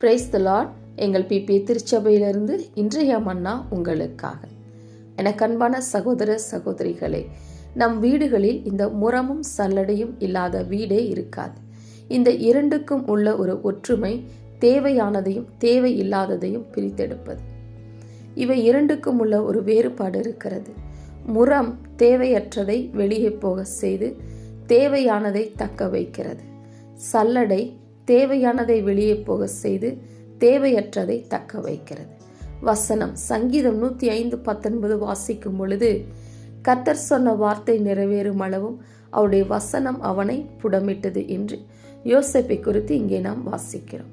Price the Lord எங்கள் பிபி திருச்சபையிலிருந்து இன்றைய மன்னா உங்களுக்காக. எனக்கு அன்பான சகோதர சகோதரிகளே நம் வீடுகளில் இந்த முரமும் சல்லடையும் இல்லாத வீடே இருக்காது. இந்த இரண்டுக்கும் உள்ள ஒரு ஒற்றுமை தேவையானதையும் தேவையில்லாததையும் பிரித்தெடுப்பது. இவை இரண்டுக்கும் உள்ள ஒரு வேறுபாடு இருக்கிறது. முரம் தேவையற்றதை வெளியே போக செய்து தேவையானதை தக்க வைக்கிறது. சல்லடை தேவையானதை வெளியே போக செய்து தேவையற்றதை தக்க வைக்கிறது. வசனம் சங்கீதம் நூற்றி ஐந்து பத்தொன்பது வாசிக்கும் பொழுது கத்தர் சொன்ன வார்த்தை நிறைவேறும் அளவும் அவருடைய வசனம் அவனை புடமிட்டது என்று யோசிப்பை குறித்து இங்கே நாம் வாசிக்கிறோம்.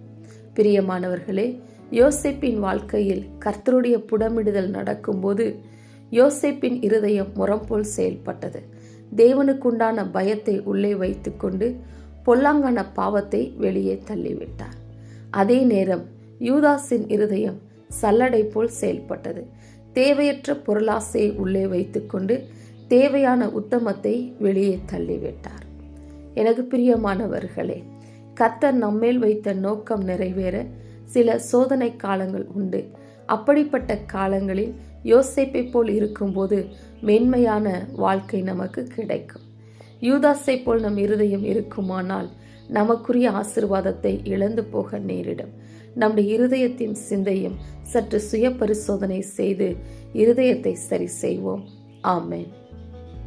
பிரியமானவர்களே யோசிப்பின் வாழ்க்கையில் கர்த்தருடைய புடமிடுதல் நடக்கும்போது யோசிப்பின் இருதயம் முறம் போல் செயல்பட்டது. தேவனுக்குண்டான பயத்தை உள்ளே வைத்துக்கொண்டு பொல்லாங்கன பாவத்தை வெளியே தள்ளிவிட்டார். அதே நேரம் யூதாஸின் இருதயம் சல்லடை போல் செயல்பட்டது. தேவையற்ற பொருளாசையை உள்ளே வைத்துக்கொண்டு தேவையான உத்தமத்தை வெளியே தள்ளிவிட்டார். எனக்கு பிரியமானவர்களே கத்தர் நம்மேல் வைத்த நோக்கம் நிறைவேற சில சோதனை காலங்கள் உண்டு. அப்படிப்பட்ட காலங்களில் யோசிப்பை போல் இருக்கும்போது மென்மையான வாழ்க்கை நமக்கு கிடைக்கும். யூதாஸை போல் நம் இருதயம் இருக்குமானால் நமக்குரிய ஆசிர்வாதத்தை இழந்து போக நேரிடும். நம்முடைய இருதயத்தின் சிந்தையும் சற்று சுய பரிசோதனை செய்து இருதயத்தை சரி செய்வோம். ஆமேன்.